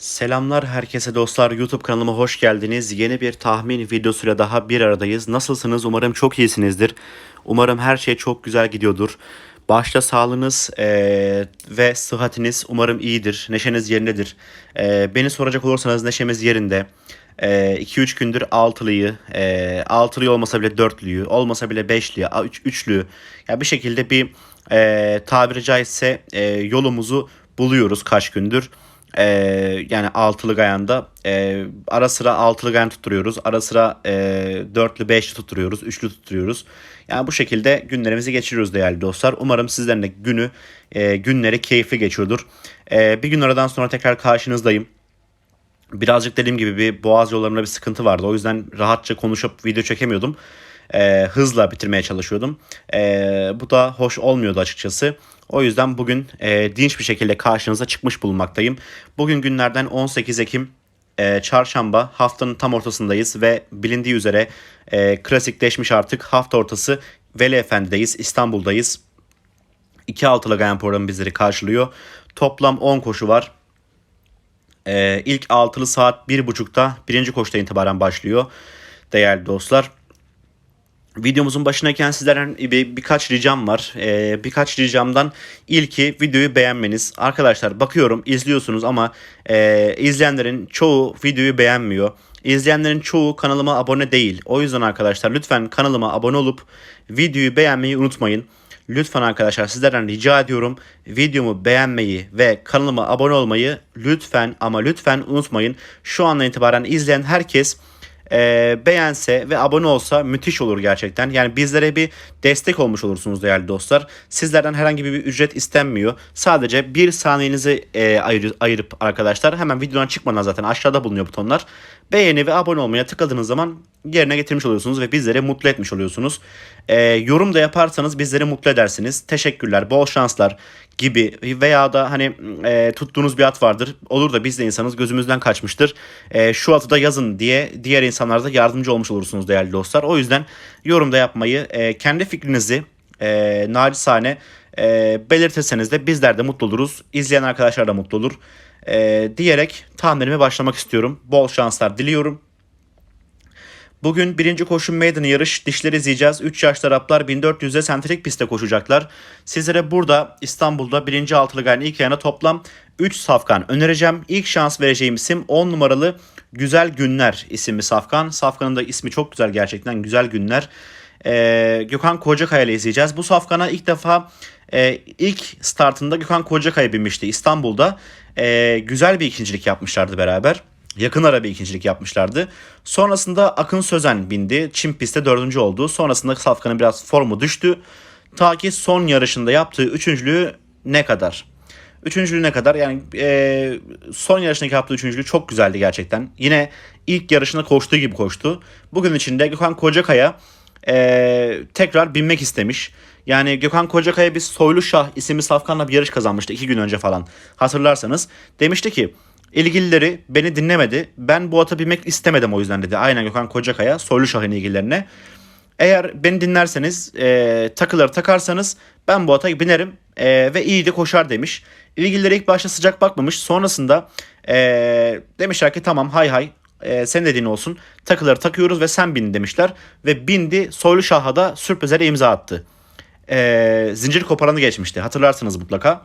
Selamlar herkese dostlar YouTube kanalıma hoş geldiniz. Yeni bir tahmin videosuyla daha bir aradayız. Nasılsınız? Umarım çok iyisinizdir. Umarım her şey çok güzel gidiyordur. Başta sağlığınız eee, ve sıhhatiniz umarım iyidir. Neşeniz yerindedir. Eee, beni soracak olursanız neşemiz yerinde. 2-3 gündür altılıyı, e, altılıyı olmasa bile dörtlüyü, olmasa bile beşliyi, üç, üçlü. Ya bir şekilde bir e, tabiri caizse e, yolumuzu buluyoruz kaç gündür. E, yani altılı gayanda e, ara sıra altılı gayan tutturuyoruz. Ara sıra e, dörtlü, beşli tutturuyoruz, üçlü tutturuyoruz. Yani bu şekilde günlerimizi geçiriyoruz değerli dostlar. Umarım sizlerin de günü, e, günleri keyifli geçiyordur. E, bir gün aradan sonra tekrar karşınızdayım. Birazcık dediğim gibi bir boğaz yollarında bir sıkıntı vardı. O yüzden rahatça konuşup video çekemiyordum. Ee, hızla bitirmeye çalışıyordum. Ee, bu da hoş olmuyordu açıkçası. O yüzden bugün e, dinç bir şekilde karşınıza çıkmış bulunmaktayım. Bugün günlerden 18 Ekim e, çarşamba haftanın tam ortasındayız ve bilindiği üzere e, klasikleşmiş artık hafta ortası Veli Efendi'deyiz, İstanbul'dayız. 2 altılı Gayan programı bizleri karşılıyor. Toplam 10 koşu var. Ee, ilk altılı saat bir buçukta birinci koşuda itibaren başlıyor değerli dostlar. Videomuzun başındayken sizlerden bir, birkaç ricam var. Ee, birkaç ricamdan ilki videoyu beğenmeniz. Arkadaşlar bakıyorum izliyorsunuz ama e, izleyenlerin çoğu videoyu beğenmiyor. İzleyenlerin çoğu kanalıma abone değil. O yüzden arkadaşlar lütfen kanalıma abone olup videoyu beğenmeyi unutmayın. Lütfen arkadaşlar sizlerden rica ediyorum videomu beğenmeyi ve kanalıma abone olmayı lütfen ama lütfen unutmayın. Şu andan itibaren izleyen herkes e, beğense ve abone olsa müthiş olur gerçekten. Yani bizlere bir destek olmuş olursunuz değerli dostlar. Sizlerden herhangi bir ücret istenmiyor. Sadece bir saniyenizi e, ayır, ayırıp arkadaşlar hemen videodan çıkmadan zaten aşağıda bulunuyor butonlar. Beğeni ve abone olmaya tıkladığınız zaman yerine getirmiş oluyorsunuz ve bizleri mutlu etmiş oluyorsunuz. E, yorum da yaparsanız bizleri mutlu edersiniz. Teşekkürler, bol şanslar gibi veya da hani e, tuttuğunuz bir at vardır. Olur da biz de insanız gözümüzden kaçmıştır. E, şu atı da yazın diye diğer insanlara da yardımcı olmuş olursunuz değerli dostlar. O yüzden yorum da yapmayı, e, kendi fikrinizi e, naçizane e, belirtirseniz de bizler de mutlu oluruz. İzleyen arkadaşlar da mutlu olur. E, diyerek tahminime başlamak istiyorum. Bol şanslar diliyorum. Bugün birinci koşu meydanı yarış dişleri izleyeceğiz. 3 yaşlı Araplar 1400'e sentrik pistte koşacaklar. Sizlere burada İstanbul'da birinci altılı gayrı ilk yana toplam 3 safkan önereceğim. İlk şans vereceğim isim 10 numaralı Güzel Günler isimli safkan. Safkanın da ismi çok güzel gerçekten Güzel Günler. Ee, Gökhan Kocakaya ile izleyeceğiz. Bu safkana ilk defa e, ilk startında Gökhan Kocakaya binmişti İstanbul'da. E, güzel bir ikincilik yapmışlardı beraber. Yakın ara bir ikincilik yapmışlardı. Sonrasında Akın Sözen bindi. Çin pistte dördüncü oldu. Sonrasında Safkan'ın biraz formu düştü. Ta ki son yarışında yaptığı üçüncülüğü ne kadar? Üçüncülüğü ne kadar? Yani e, son yarışındaki yaptığı üçüncülüğü çok güzeldi gerçekten. Yine ilk yarışında koştuğu gibi koştu. Bugün içinde Gökhan Kocakaya e, tekrar binmek istemiş. Yani Gökhan Kocakaya bir Soylu Şah isimli safkanla bir yarış kazanmıştı iki gün önce falan. Hatırlarsanız. Demişti ki ilgilileri beni dinlemedi. Ben bu ata binmek istemedim o yüzden dedi. Aynen Gökhan Kocakaya Soylu Şah'ın ilgililerine. Eğer beni dinlerseniz e, takıları takarsanız ben bu ata binerim e, ve iyi de koşar demiş. İlgilileri ilk başta sıcak bakmamış. Sonrasında e, demişler ki tamam hay hay e, senin dediğin olsun. Takıları takıyoruz ve sen bin demişler. Ve bindi Soylu Şah'a da sürprizlere imza attı. E, zincir koparanı geçmişti hatırlarsınız mutlaka.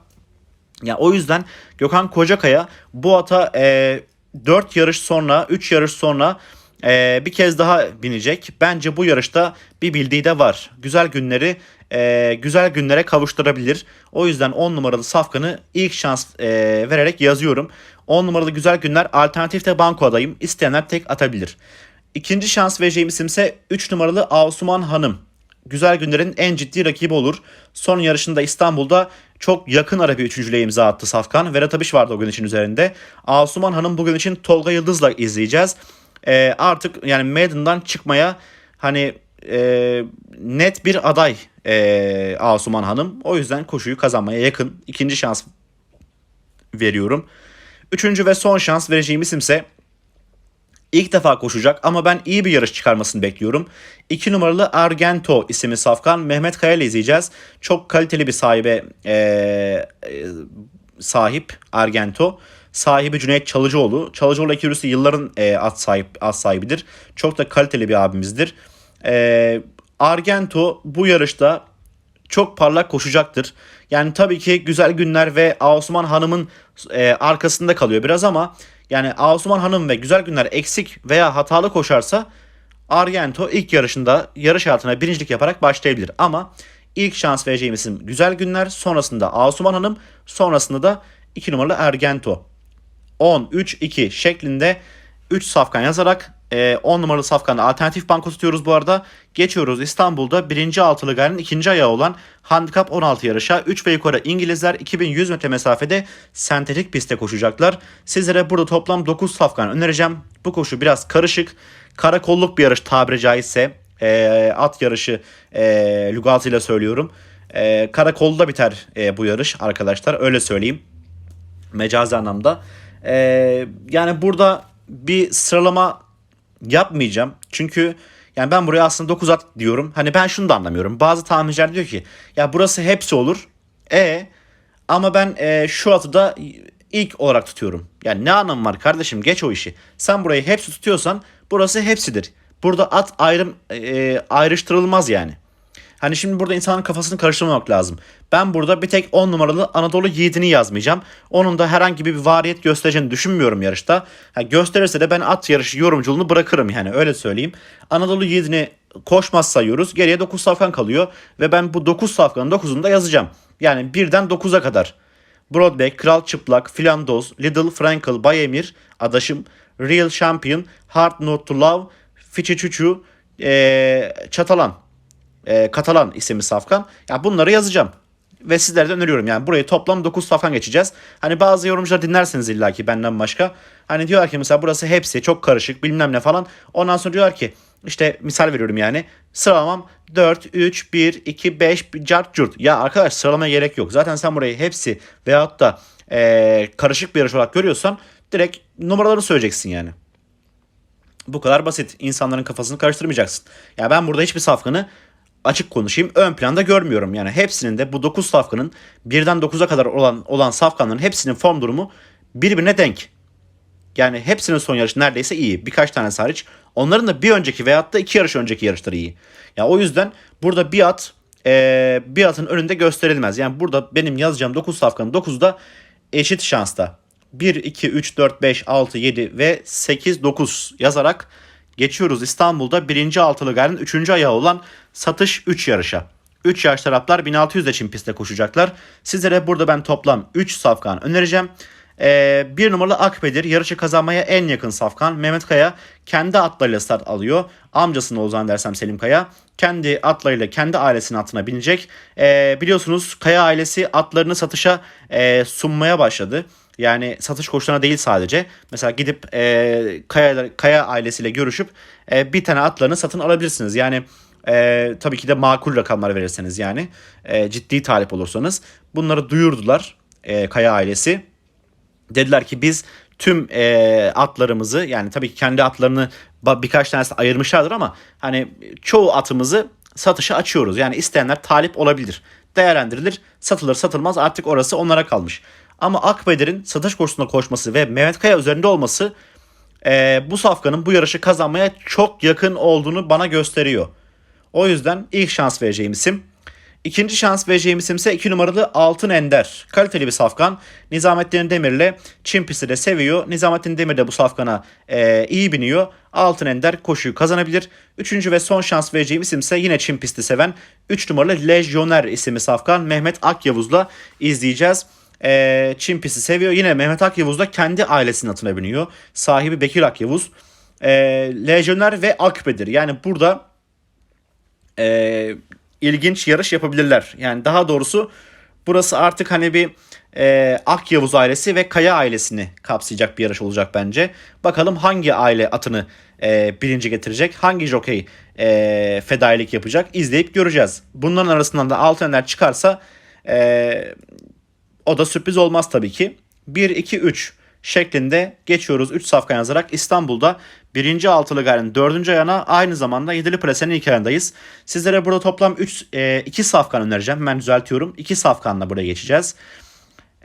Ya o yüzden Gökhan Kocakaya bu ata e, 4 yarış sonra 3 yarış sonra e, bir kez daha binecek. Bence bu yarışta bir bildiği de var. Güzel günleri e, güzel günlere kavuşturabilir. O yüzden 10 numaralı safkanı ilk şans e, vererek yazıyorum. 10 numaralı güzel günler alternatifte banko adayım. İsteyenler tek atabilir. İkinci şans vereceğim isimse 3 numaralı Asuman Hanım. Güzel günlerin en ciddi rakibi olur. Son yarışında İstanbul'da çok yakın ara bir üçüncülüğe imza attı Safkan. Vedat Abiş vardı o gün için üzerinde. Asuman Hanım bugün için Tolga Yıldız'la izleyeceğiz. Ee, artık yani Maiden'dan çıkmaya hani e, net bir aday e, Asuman Hanım. O yüzden koşuyu kazanmaya yakın. ikinci şans veriyorum. Üçüncü ve son şans vereceğim isimse İlk defa koşacak ama ben iyi bir yarış çıkarmasını bekliyorum. 2 numaralı Argento isimli safkan Mehmet Kaya ile izleyeceğiz. Çok kaliteli bir sahibe ee, e, sahip Argento. sahibi Cüneyt Çalıcıoğlu. Çalıcıoğlu ekürüsü yılların e, at, sahip, at sahibidir. Çok da kaliteli bir abimizdir. E, Argento bu yarışta çok parlak koşacaktır. Yani tabii ki güzel günler ve Osman Hanım'ın e, arkasında kalıyor biraz ama yani Osman Hanım ve güzel günler eksik veya hatalı koşarsa Argento ilk yarışında yarış hayatına birincilik yaparak başlayabilir. Ama ilk şans vereceğim isim güzel günler sonrasında Asuman Hanım sonrasında da 2 numaralı Argento. 10-3-2 şeklinde 3 safkan yazarak 10 numaralı safkanda alternatif banko tutuyoruz bu arada. Geçiyoruz İstanbul'da 1. altılı gayrının 2. ayağı olan Handikap 16 yarışa 3 ve yukarı İngilizler 2100 metre mesafede sentetik pistte koşacaklar. Sizlere burada toplam 9 safkan önereceğim. Bu koşu biraz karışık. Karakolluk bir yarış tabiri caizse. E, at yarışı e, lügatıyla söylüyorum. E, karakolda biter e, bu yarış arkadaşlar öyle söyleyeyim. Mecazi anlamda. E, yani burada bir sıralama yapmayacağım. Çünkü yani ben buraya aslında 9 at diyorum. Hani ben şunu da anlamıyorum. Bazı tahminciler diyor ki ya burası hepsi olur. E ama ben e, şu atı da ilk olarak tutuyorum. Yani ne anlamı var kardeşim geç o işi. Sen burayı hepsi tutuyorsan burası hepsidir. Burada at ayrım e, ayrıştırılmaz yani. Hani şimdi burada insanın kafasını karıştırmamak lazım. Ben burada bir tek 10 numaralı Anadolu Yiğit'ini yazmayacağım. Onun da herhangi bir variyet göstereceğini düşünmüyorum yarışta. Ha, gösterirse de ben at yarışı yorumculuğunu bırakırım yani öyle söyleyeyim. Anadolu Yiğit'ini koşmaz sayıyoruz. Geriye 9 safkan kalıyor. Ve ben bu 9 safkanın 9'unu da yazacağım. Yani 1'den 9'a kadar. Broadback, Kral Çıplak, Flandoz, Little Frankel, Bayemir, Adaşım, Real Champion, Hard Not to Love, Fiçi Çuçu, ee, Çatalan e, Katalan isimli safkan. Ya bunları yazacağım. Ve sizlere de öneriyorum. Yani burayı toplam 9 safkan geçeceğiz. Hani bazı yorumcular dinlersiniz illaki benden başka. Hani diyorlar ki mesela burası hepsi çok karışık bilmem ne falan. Ondan sonra diyorlar ki işte misal veriyorum yani. Sıralamam 4, 3, 1, 2, 5, cart curt. Ya arkadaş sıralamaya gerek yok. Zaten sen burayı hepsi veyahut da e, karışık bir yarış olarak görüyorsan direkt numaralarını söyleyeceksin yani. Bu kadar basit. İnsanların kafasını karıştırmayacaksın. Ya ben burada hiçbir safkanı açık konuşayım ön planda görmüyorum. Yani hepsinin de bu 9 safkanın birden 9'a kadar olan olan safkanların hepsinin form durumu birbirine denk. Yani hepsinin son yarışı neredeyse iyi. Birkaç tane hariç. Onların da bir önceki veyahut da iki yarış önceki yarışları iyi. Ya yani o yüzden burada bir at e, bir atın önünde gösterilmez. Yani burada benim yazacağım 9 safkanın 9'u da eşit şansta. 1, 2, 3, 4, 5, 6, 7 ve 8, 9 yazarak Geçiyoruz İstanbul'da 1. altılı gayrının 3. ayağı olan satış 3 yarışa. 3 yarış taraflar 1600 çim pistte koşacaklar. Sizlere burada ben toplam 3 safkan önereceğim. Ee, bir numaralı Akbedir yarışı kazanmaya en yakın safkan. Mehmet Kaya kendi atlarıyla start alıyor. Amcasının Ozan dersem Selim Kaya. Kendi atlarıyla kendi ailesinin atına binecek. Ee, biliyorsunuz Kaya ailesi atlarını satışa e, sunmaya başladı. Yani satış koşullarına değil sadece. Mesela gidip e, Kaya, Kaya ailesiyle görüşüp e, bir tane atlarını satın alabilirsiniz. Yani e, tabii ki de makul rakamlar verirseniz yani e, ciddi talip olursanız. Bunları duyurdular e, Kaya ailesi. Dediler ki biz tüm e, atlarımızı yani tabii ki kendi atlarını birkaç tanesi ayırmışlardır ama hani çoğu atımızı satışa açıyoruz. Yani isteyenler talip olabilir. Değerlendirilir, satılır satılmaz artık orası onlara kalmış. Ama Akbeder'in satış koşusunda koşması ve Mehmet Kaya üzerinde olması e, bu safkanın bu yarışı kazanmaya çok yakın olduğunu bana gösteriyor. O yüzden ilk şans vereceğim isim. İkinci şans vereceğim isim ise 2 numaralı Altın Ender. Kaliteli bir safkan. Nizamettin Demir'le Çin pisti de seviyor. Nizamettin Demir de bu safkana e, iyi biniyor. Altın Ender koşuyu kazanabilir. Üçüncü ve son şans vereceğim isim ise yine Çin pisti seven 3 numaralı Lejyoner isimli safkan Mehmet Akyavuz'la izleyeceğiz e, Çin pisti seviyor. Yine Mehmet Akyavuz da kendi ailesinin atına biniyor. Sahibi Bekir Akyavuz. E, Lejyoner ve Akbedir. Yani burada e, ilginç yarış yapabilirler. Yani daha doğrusu burası artık hani bir e, Akyavuz ailesi ve Kaya ailesini kapsayacak bir yarış olacak bence. Bakalım hangi aile atını e, birinci getirecek, hangi jockey e, fedailik yapacak izleyip göreceğiz. Bunların arasından da altınlar çıkarsa e, o da sürpriz olmaz tabii ki. 1, 2, 3 şeklinde geçiyoruz 3 safka yazarak İstanbul'da 1. altılı gayrının 4. ayağına aynı zamanda 7'li presenin ilk ayağındayız. Sizlere burada toplam 3, e, 2 safkan önereceğim. Hemen düzeltiyorum. 2 safkanla buraya geçeceğiz.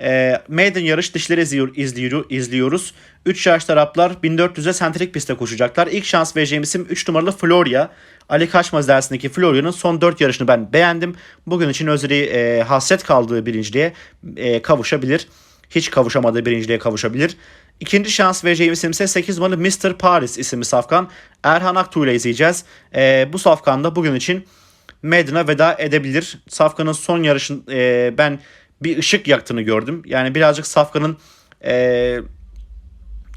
E, maiden yarış dişleri izliyor, izliyor, izliyoruz. 3 yaş Araplar 1400'e sentrik pistte koşacaklar. İlk şans vereceğim isim 3 numaralı Floria. Ali Kaçmaz dersindeki Floria'nın son 4 yarışını ben beğendim. Bugün için Özeri e, hasret kaldığı birinciliğe e, kavuşabilir. Hiç kavuşamadığı birinciliğe kavuşabilir. İkinci şans vereceğim isim ise 8 numaralı Mr. Paris isimli safkan. Erhan Aktuğ ile izleyeceğiz. E, bu safkanda bugün için Maiden'a veda edebilir. Safkan'ın son yarışın e, ben bir ışık yaktığını gördüm. Yani birazcık Safkan'ın e,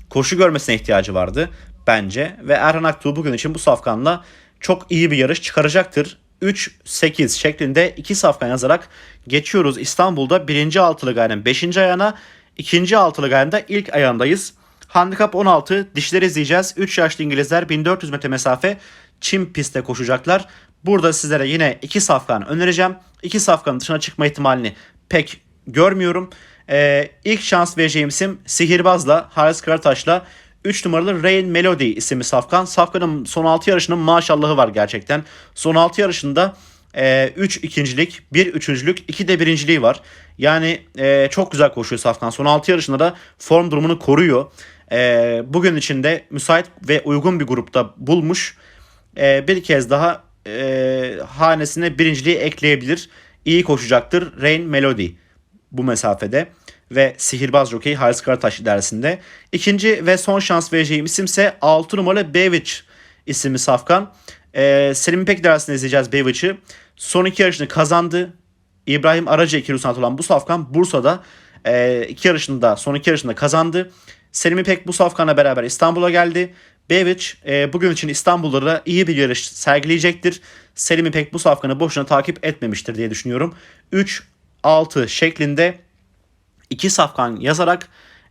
koşu görmesine ihtiyacı vardı bence. Ve Erhan Aktuğ bugün için bu Safkan'la çok iyi bir yarış çıkaracaktır. 3-8 şeklinde iki safkan yazarak geçiyoruz. İstanbul'da birinci altılı gayenin 5. ayağına, ikinci altılı gayenin ilk ayağındayız. Handikap 16 dişleri izleyeceğiz. 3 yaşlı İngilizler 1400 metre mesafe çim pistte koşacaklar. Burada sizlere yine iki safkan önereceğim. İki safkanın dışına çıkma ihtimalini pek görmüyorum. Ee, ilk şans vereceğim isim Sihirbaz'la, Haris Karataş'la 3 numaralı Rain Melody isimli Safkan. Safkan'ın son 6 yarışının maşallahı var gerçekten. Son 6 yarışında 3 e, üç ikincilik, 1 üçüncülük, 2 de birinciliği var. Yani e, çok güzel koşuyor Safkan. Son 6 yarışında da form durumunu koruyor. E, bugün içinde müsait ve uygun bir grupta bulmuş. E, bir kez daha e, hanesine birinciliği ekleyebilir. İyi koşacaktır Rain Melody bu mesafede ve sihirbaz jockey Haris Karataş idaresinde. İkinci ve son şans vereceğim isimse 6 numaralı Bevic isimli safkan. Ee, Selim İpek idaresinde izleyeceğiz Bevic'i. Son iki yarışını kazandı. İbrahim Aracı sanat olan bu safkan Bursa'da e, iki yarışında son iki yarışında kazandı. Selim İpek bu safkanla beraber İstanbul'a geldi. Bevic e, bugün için İstanbul'da da iyi bir yarış sergileyecektir. Selim İpek bu safkanı boşuna takip etmemiştir diye düşünüyorum. 3-6 şeklinde iki safkan yazarak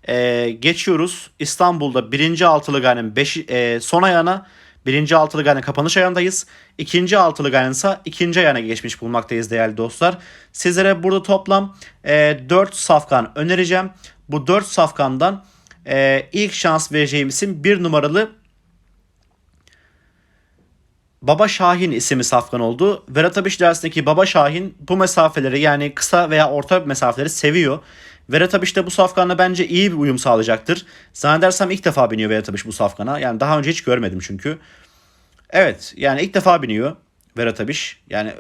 e, geçiyoruz. İstanbul'da birinci altılı gayenin e, son ayağına birinci altılı gayenin kapanış ayağındayız. İkinci altılı gayenin ise ikinci ayağına geçmiş bulmaktayız değerli dostlar. Sizlere burada toplam e, 4 safkan önereceğim. Bu 4 safkandan e, ilk şans vereceğim isim bir numaralı Baba Şahin isimli safkan oldu. Verat Abiş dersindeki Baba Şahin bu mesafeleri yani kısa veya orta mesafeleri seviyor. Verat Abiş de bu safkanla bence iyi bir uyum sağlayacaktır. Zannedersem ilk defa biniyor Verat Abiş bu safkana. Yani daha önce hiç görmedim çünkü. Evet yani ilk defa biniyor Verat Abiş. Yani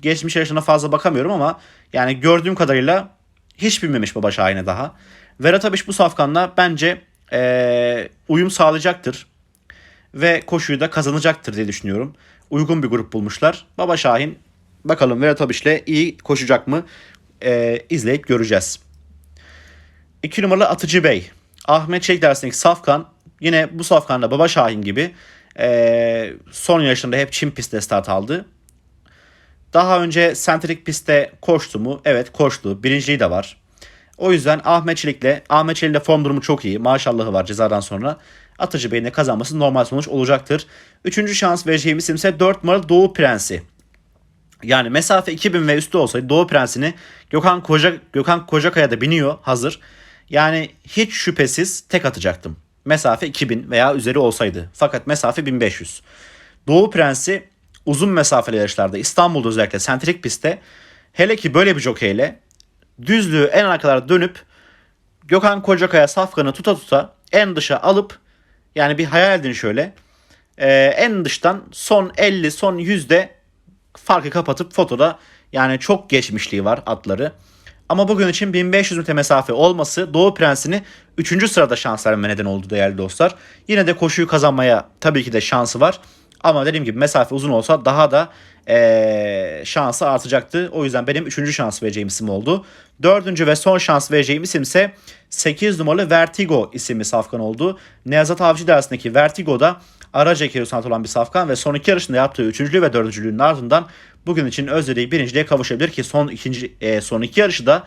geçmiş yaşına fazla bakamıyorum ama yani gördüğüm kadarıyla hiç binmemiş Baba Şahin'e daha. Verat Abiş bu safkanla bence ee, uyum sağlayacaktır. Ve koşuyu da kazanacaktır diye düşünüyorum. Uygun bir grup bulmuşlar. Baba Şahin bakalım Verat Abiş'le iyi koşacak mı ee, izleyip göreceğiz. 2 numaralı Atıcı Bey. Ahmet Çelik dersindeki Safkan. Yine bu Safkan'da Baba Şahin gibi e, son yarışında hep Çin pistte start aldı. Daha önce sentrik pistte koştu mu? Evet koştu. Birinciliği de var. O yüzden Ahmet Çelik'le, Ahmet Çelik'le form durumu çok iyi. Maşallahı var cezadan sonra. Atıcı Bey'in de kazanması normal sonuç olacaktır. Üçüncü şans vereceğim isim ise 4 numaralı Doğu Prensi. Yani mesafe 2000 ve üstü olsaydı Doğu Prensi'ni Gökhan Koca Gökhan Kocakaya da biniyor hazır. Yani hiç şüphesiz tek atacaktım. Mesafe 2000 veya üzeri olsaydı. Fakat mesafe 1500. Doğu Prensi uzun mesafeli yarışlarda İstanbul'da özellikle sentrik pistte hele ki böyle bir jokeyle düzlüğü en arkalara dönüp Gökhan Kocakaya safkanı tuta tuta en dışa alıp yani bir hayal edin şöyle. En dıştan son 50 son yüzde farkı kapatıp fotoda yani çok geçmişliği var atları. Ama bugün için 1500 metre mesafe olması Doğu Prensi'ni 3. sırada şans verme neden oldu değerli dostlar. Yine de koşuyu kazanmaya tabii ki de şansı var. Ama dediğim gibi mesafe uzun olsa daha da ee, şansı artacaktı. O yüzden benim 3. şans vereceğim isim oldu. 4. ve son şans vereceğim isim ise 8 numaralı Vertigo isimli safkan oldu. Nevzat Avcı dersindeki Vertigo'da araç ekeri sanat olan bir safkan ve son iki yarışında yaptığı üçüncülüğü ve dördüncülüğünün ardından bugün için özlediği birinciliğe kavuşabilir ki son ikinci e, son iki yarışı da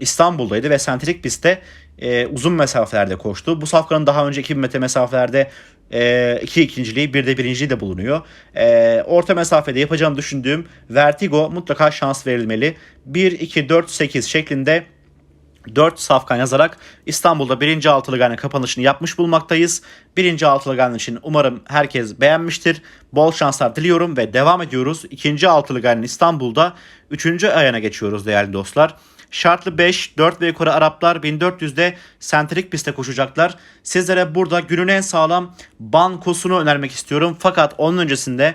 İstanbul'daydı ve sentrik pistte e, uzun mesafelerde koştu. Bu safkanın daha önce 2000 metre mesafelerde e, iki ikinciliği bir de birinciliği de bulunuyor. E, orta mesafede yapacağını düşündüğüm Vertigo mutlaka şans verilmeli. 1, 2, 4, 8 şeklinde 4 safkan yazarak İstanbul'da birinci altılı gayenin kapanışını yapmış bulmaktayız. Birinci altılı gayenin için umarım herkes beğenmiştir. Bol şanslar diliyorum ve devam ediyoruz. İkinci altılı gayenin İstanbul'da üçüncü ayağına geçiyoruz değerli dostlar. Şartlı 5, 4 ve yukarı Araplar 1400'de sentrik pistte koşacaklar. Sizlere burada günün en sağlam bankosunu önermek istiyorum. Fakat onun öncesinde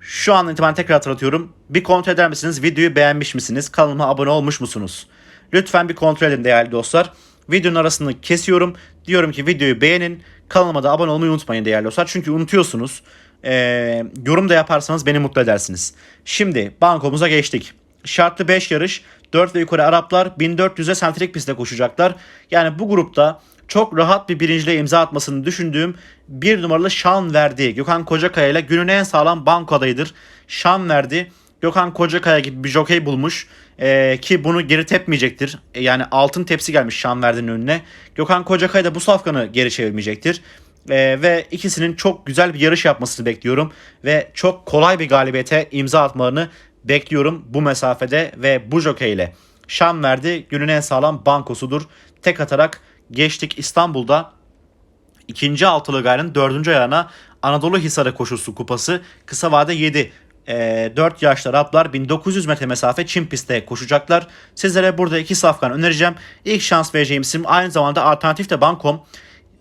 şu an itibaren tekrar hatırlatıyorum. Bir kontrol eder misiniz? Videoyu beğenmiş misiniz? Kanalıma abone olmuş musunuz? Lütfen bir kontrol edin değerli dostlar. Videonun arasını kesiyorum. Diyorum ki videoyu beğenin. Kanalıma da abone olmayı unutmayın değerli dostlar. Çünkü unutuyorsunuz. Ee, yorum da yaparsanız beni mutlu edersiniz. Şimdi bankomuza geçtik. Şartlı 5 yarış. 4 ve yukarı Araplar 1400'e sentrik pistte koşacaklar. Yani bu grupta çok rahat bir birinciliğe imza atmasını düşündüğüm bir numaralı şan verdi. Gökhan Kocakaya ile günün en sağlam banko adayıdır. Şan verdi. Gökhan Kocakaya gibi bir jokey bulmuş. Ee, ki bunu geri tepmeyecektir. Ee, yani altın tepsi gelmiş Şan Verdi'nin önüne. Gökhan Kocakaya da bu safkanı geri çevirmeyecektir. Ee, ve ikisinin çok güzel bir yarış yapmasını bekliyorum. Ve çok kolay bir galibiyete imza atmalarını bekliyorum bu mesafede ve bu jokey ile. Şan Verdi günün en sağlam bankosudur. Tek atarak geçtik İstanbul'da ikinci altılı gayrının dördüncü ayağına Anadolu Hisarı koşusu kupası kısa vade 7. E, 4 yaşlı Araplar 1900 metre mesafe Çin pistte koşacaklar. Sizlere burada iki safkan önereceğim. İlk şans vereceğim isim aynı zamanda alternatif de Bankom.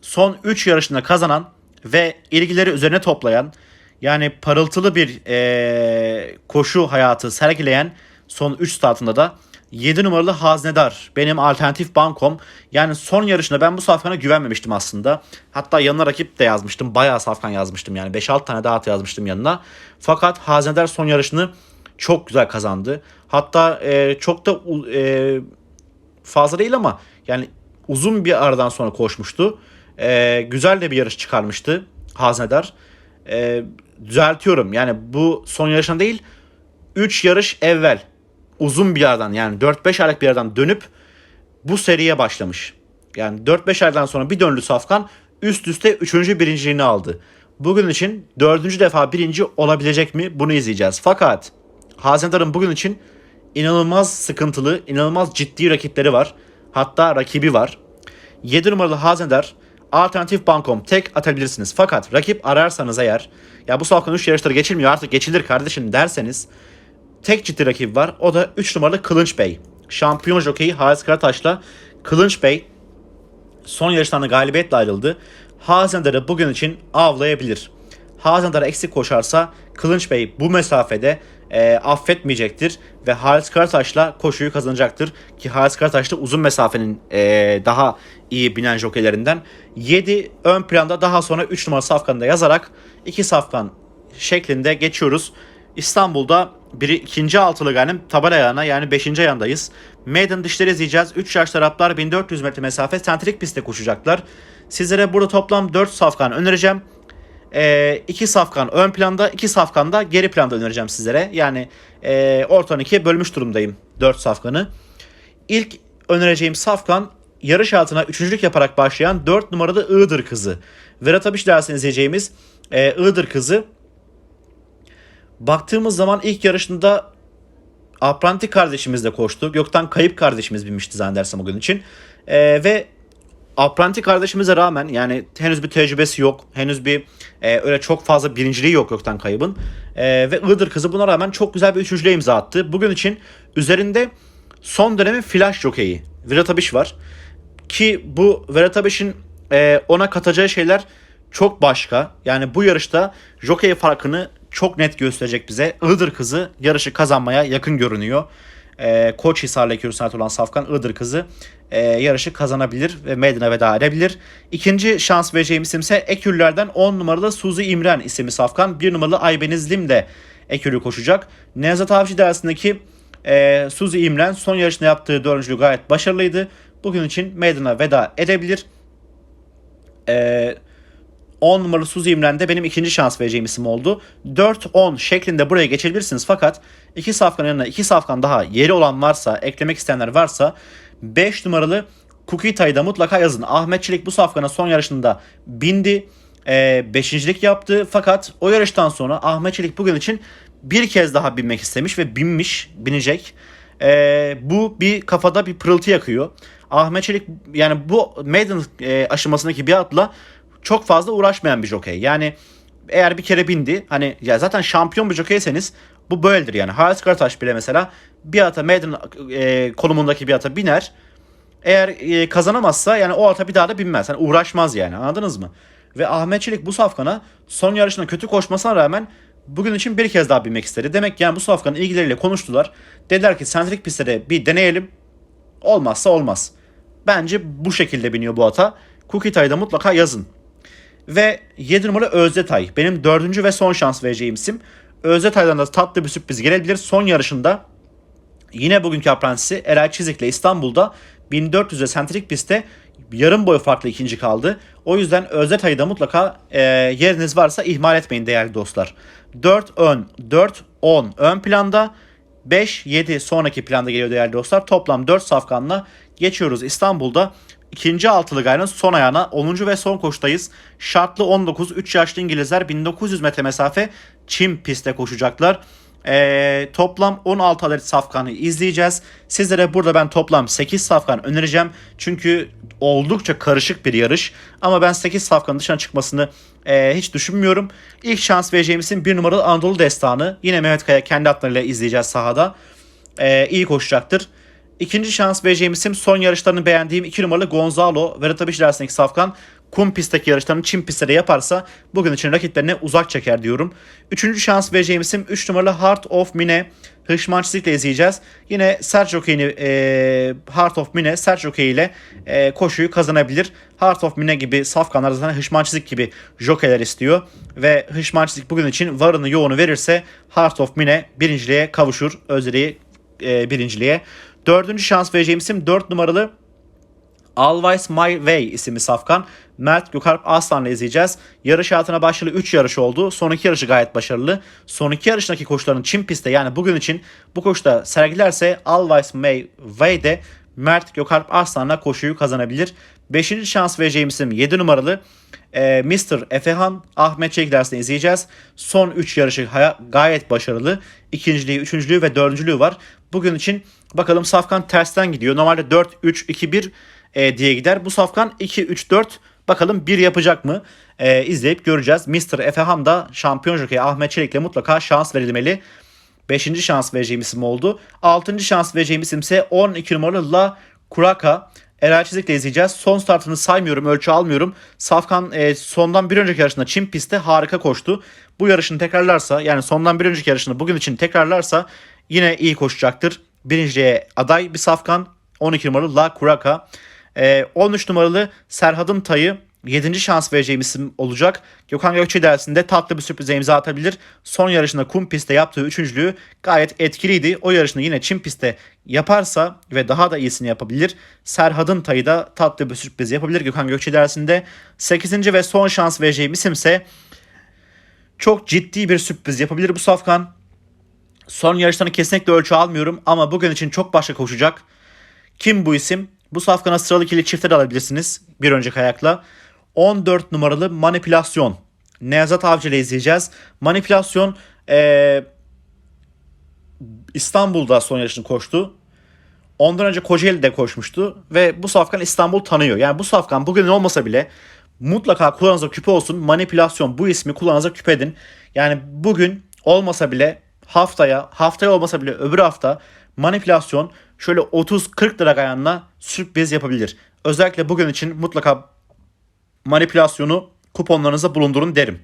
Son 3 yarışında kazanan ve ilgileri üzerine toplayan yani parıltılı bir e, koşu hayatı sergileyen son 3 startında da 7 numaralı Haznedar benim alternatif bankom. Yani son yarışında ben bu safkana güvenmemiştim aslında. Hatta yanına rakip de yazmıştım. Bayağı safkan yazmıştım yani. 5-6 tane daha at yazmıştım yanına. Fakat Haznedar son yarışını çok güzel kazandı. Hatta e, çok da e, fazla değil ama yani uzun bir aradan sonra koşmuştu. E, güzel de bir yarış çıkarmıştı Haznedar. E, düzeltiyorum yani bu son yarıştan değil 3 yarış evvel uzun bir yerden yani 4-5 aylık bir yerden dönüp bu seriye başlamış. Yani 4-5 aydan sonra bir döndü Safkan üst üste 3. birinciliğini aldı. Bugün için 4. defa birinci olabilecek mi bunu izleyeceğiz. Fakat Hazendar'ın bugün için inanılmaz sıkıntılı, inanılmaz ciddi rakipleri var. Hatta rakibi var. 7 numaralı Hazendar alternatif bankom tek atabilirsiniz. Fakat rakip ararsanız eğer ya bu Safkan 3 yarışları geçilmiyor artık geçilir kardeşim derseniz tek ciddi rakip var. O da 3 numaralı Kılınç Bey. Şampiyon jokeyi Halis Karataş'la Kılınç Bey son yarıştan da galibiyetle ayrıldı. Hazendar'ı bugün için avlayabilir. Hazendar eksik koşarsa Kılınç Bey bu mesafede e, affetmeyecektir ve Halis Karataş'la koşuyu kazanacaktır. Ki Halis Karataş da uzun mesafenin e, daha iyi binen jokeylerinden. 7 ön planda daha sonra 3 numara safkanında yazarak 2 safkan şeklinde geçiyoruz. İstanbul'da biri ikinci altılı ganim tabela ayağına yani 5. ayağındayız. Maiden dişleri izleyeceğiz. 3 yaş taraflar 1400 metre mesafe sentrik pistte koşacaklar. Sizlere burada toplam 4 safkan önereceğim. 2 e, safkan ön planda, 2 safkan da geri planda önereceğim sizlere. Yani e, ortadan ikiye bölmüş durumdayım 4 safkanı. İlk önereceğim safkan yarış altına üçüncülük yaparak başlayan 4 numaralı Iğdır kızı. Verat Abiş dersini izleyeceğimiz e, Iğdır kızı baktığımız zaman ilk yarışında Apranti kardeşimiz de koştu. Gökten Kayıp kardeşimiz binmişti zannedersem o gün için. Ee, ve Apranti kardeşimize rağmen yani henüz bir tecrübesi yok. Henüz bir e, öyle çok fazla birinciliği yok Gökten Kayıp'ın. E, ve Iğdır kızı buna rağmen çok güzel bir üçüncülüğe imza attı. Bugün için üzerinde son dönemin flash jokeyi Viratabiş var. Ki bu Viratabiş'in e, ona katacağı şeyler çok başka. Yani bu yarışta jockey farkını çok net gösterecek bize. Iğdır kızı yarışı kazanmaya yakın görünüyor. Ee, Koç Hisar'la ekürüsüne olan Safkan Iğdır kızı e, yarışı kazanabilir ve meydana veda edebilir. İkinci şans vereceğim isim ise Ekürlerden 10 numaralı Suzi İmren isimli Safkan. 1 numaralı Aybenizlim de Ekürü koşacak. Nevzat Avcı dersindeki e, Suzi İmren son yarışında yaptığı dördüncülük gayet başarılıydı. Bugün için meydana veda edebilir. Eee 10 numaralı Suzi İmren de benim ikinci şans vereceğim isim oldu. 4-10 şeklinde buraya geçebilirsiniz fakat iki safkan yanına iki safkan daha yeri olan varsa, eklemek isteyenler varsa 5 numaralı Kukita'yı da mutlaka yazın. Ahmet Çelik bu safkana son yarışında bindi. E, beşincilik yaptı fakat o yarıştan sonra Ahmet Çelik bugün için bir kez daha binmek istemiş ve binmiş, binecek. E, bu bir kafada bir pırıltı yakıyor. Ahmet Çelik yani bu maiden e, aşamasındaki bir atla çok fazla uğraşmayan bir jokey. Yani eğer bir kere bindi hani ya zaten şampiyon bir jokeyseniz Bu böyledir yani. Halis Karataş bile mesela bir ata maiden e, konumundaki bir ata biner. Eğer e, kazanamazsa yani o ata bir daha da binmez. Yani uğraşmaz yani anladınız mı? Ve Ahmet Çelik bu safkana son yarışında kötü koşmasına rağmen bugün için bir kez daha binmek istedi. Demek ki yani bu safkanın ilgileriyle konuştular. Dediler ki sentrik pistte bir deneyelim. Olmazsa olmaz. Bence bu şekilde biniyor bu ata. Kukitay'ı da mutlaka yazın. Ve 7 numara Özdetay. Benim dördüncü ve son şans vereceğim isim. Özdetay'dan da tatlı bir sürpriz gelebilir. Son yarışında yine bugünkü aprentisi Eray Çizik'le İstanbul'da 1400'e sentrik pistte yarım boy farklı ikinci kaldı. O yüzden Özdetay'ı da mutlaka e, yeriniz varsa ihmal etmeyin değerli dostlar. 4 ön, 4 10 ön planda. 5-7 sonraki planda geliyor değerli dostlar. Toplam 4 safkanla geçiyoruz İstanbul'da. İkinci altılı gayrının son ayağına 10. ve son koştayız. Şartlı 19 3 yaşlı İngilizler 1900 metre mesafe çim pistte koşacaklar. Ee, toplam 16 adet safkanı izleyeceğiz. Sizlere burada ben toplam 8 safkan önereceğim. Çünkü oldukça karışık bir yarış. Ama ben 8 safkanın dışına çıkmasını e, hiç düşünmüyorum. İlk şans vereceğimizin bir numaralı Anadolu Destanı. Yine Mehmet Kaya kendi atlarıyla izleyeceğiz sahada. E, iyi koşacaktır. İkinci şans vereceğim son yarışlarını beğendiğim 2 numaralı Gonzalo. Vedat Abiş dersindeki safkan kum pistteki yarışlarını çim pistte de yaparsa bugün için rakiplerine uzak çeker diyorum. Üçüncü şans vereceğim isim 3 numaralı Heart of Mine. Hışmançlıkla izleyeceğiz. Yine Sergio Jockey'ini e, Heart of Mine Sergio Jockey ile e, koşuyu kazanabilir. Heart of Mine gibi safkanlar zaten Hışmançlık gibi jockeyler istiyor. Ve Hışmançlık bugün için varını yoğunu verirse Heart of Mine birinciliğe kavuşur. Özleri e, birinciliğe. Dördüncü şans vereceğim isim 4 numaralı Always My Way isimli safkan. Mert Gökalp Aslan'la izleyeceğiz. Yarış hayatına başlayalı 3 yarış oldu. Son 2 yarışı gayet başarılı. Son 2 yarışındaki koşuların Çin pistte yani bugün için bu koşuda sergilerse Always My Way'de Mert Gökalp Arslan'la koşuyu kazanabilir. 5. şans vereceğim isim 7 numaralı e, Mr. Efehan Ahmet Çelik izleyeceğiz. Son 3 yarışı gayet başarılı. İkinciliği, üçüncülüğü ve dördüncülüğü var. Bugün için bakalım Safkan tersten gidiyor. Normalde 4-3-2-1 e, diye gider. Bu Safkan 2-3-4 bakalım 1 yapacak mı? E, izleyip göreceğiz. Mr. Efehan da şampiyon jokey Ahmet Çelik'le mutlaka şans verilmeli. 5. şans vereceğim isim oldu. 6. şans vereceğim isim ise 12 numaralı La Kuraka. Eray Çizik'le izleyeceğiz. Son startını saymıyorum, ölçü almıyorum. Safkan e, sondan bir önceki yarışında Çin pistte harika koştu. Bu yarışını tekrarlarsa yani sondan bir önceki yarışını bugün için tekrarlarsa yine iyi koşacaktır. Birinciliğe aday bir Safkan. 12 numaralı La Kuraka. E, 13 numaralı Serhat'ın Tayı 7. şans vereceğim isim olacak. Gökhan Gökçe dersinde tatlı bir sürprize imza atabilir. Son yarışında kum pistte yaptığı üçüncülüğü gayet etkiliydi. O yarışını yine çim pistte yaparsa ve daha da iyisini yapabilir. Serhat'ın tayı da tatlı bir sürpriz yapabilir Gökhan Gökçe dersinde. 8. ve son şans vereceğim isimse çok ciddi bir sürpriz yapabilir bu Safkan. Son yarışlarını kesinlikle ölçü almıyorum ama bugün için çok başka koşacak. Kim bu isim? Bu safkana sıralı ikili çifte de alabilirsiniz bir önceki ayakla. 14 numaralı manipülasyon. Nevzat Avcı ile izleyeceğiz. Manipülasyon ee, İstanbul'da son yarışını koştu. Ondan önce Kocaeli'de koşmuştu ve bu safkan İstanbul tanıyor. Yani bu safkan bugün olmasa bile mutlaka kulağınıza küpe olsun. Manipülasyon bu ismi kulağınıza küpe edin. Yani bugün olmasa bile haftaya, haftaya olmasa bile öbür hafta manipülasyon şöyle 30-40 lira ayağına sürpriz yapabilir. Özellikle bugün için mutlaka manipülasyonu kuponlarınıza bulundurun derim.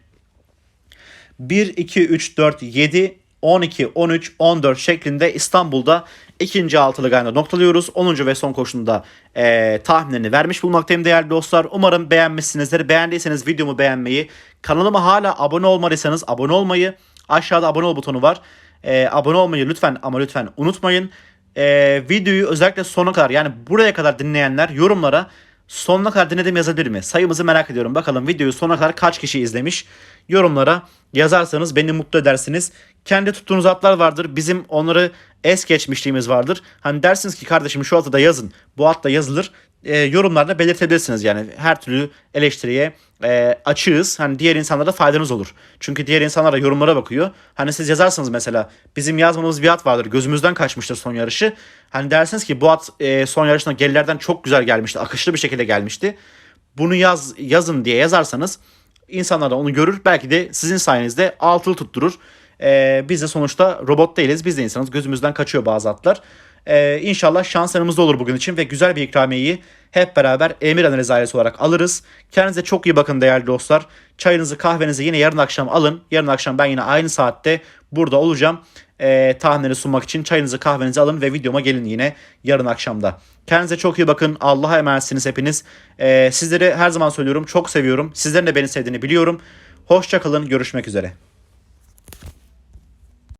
1, 2, 3, 4, 7, 12, 13, 14 şeklinde İstanbul'da ikinci altılı gayrında noktalıyoruz. 10. ve son koşunda e, tahminlerini vermiş bulmaktayım değerli dostlar. Umarım beğenmişsinizdir. Beğendiyseniz videomu beğenmeyi, kanalıma hala abone olmadıysanız abone olmayı, aşağıda abone ol butonu var. E, abone olmayı lütfen ama lütfen unutmayın. E, videoyu özellikle sona kadar yani buraya kadar dinleyenler yorumlara sonuna kadar dinledim yazabilir mi? Sayımızı merak ediyorum. Bakalım videoyu sonuna kadar kaç kişi izlemiş? Yorumlara yazarsanız beni mutlu edersiniz. Kendi tuttuğunuz atlar vardır. Bizim onları es geçmişliğimiz vardır. Hani dersiniz ki kardeşim şu atı da yazın. Bu at da yazılır. E, yorumlarda belirtebilirsiniz yani. Her türlü eleştiriye e, açığız. Hani diğer insanlara faydanız olur. Çünkü diğer insanlar da yorumlara bakıyor. Hani siz yazarsınız mesela bizim yazmadığımız bir at vardır. Gözümüzden kaçmıştır son yarışı. Hani dersiniz ki bu at e, son yarışında gerilerden çok güzel gelmişti. Akışlı bir şekilde gelmişti. Bunu yaz yazın diye yazarsanız insanlar da onu görür. Belki de sizin sayenizde altılı tutturur. Ee, biz de sonuçta robot değiliz. Biz de insanız. Gözümüzden kaçıyor bazı atlar. Ee, inşallah şans yanımızda olur bugün için ve güzel bir ikramiyeyi hep beraber Emir Analiz ailesi olarak alırız. Kendinize çok iyi bakın değerli dostlar. Çayınızı kahvenizi yine yarın akşam alın. Yarın akşam ben yine aynı saatte burada olacağım. Ee, tahminleri sunmak için çayınızı kahvenizi alın ve videoma gelin yine yarın akşamda. Kendinize çok iyi bakın. Allah'a emanetsiniz hepiniz. Ee, sizleri her zaman söylüyorum çok seviyorum. Sizlerin de beni sevdiğini biliyorum. Hoşçakalın. Görüşmek üzere.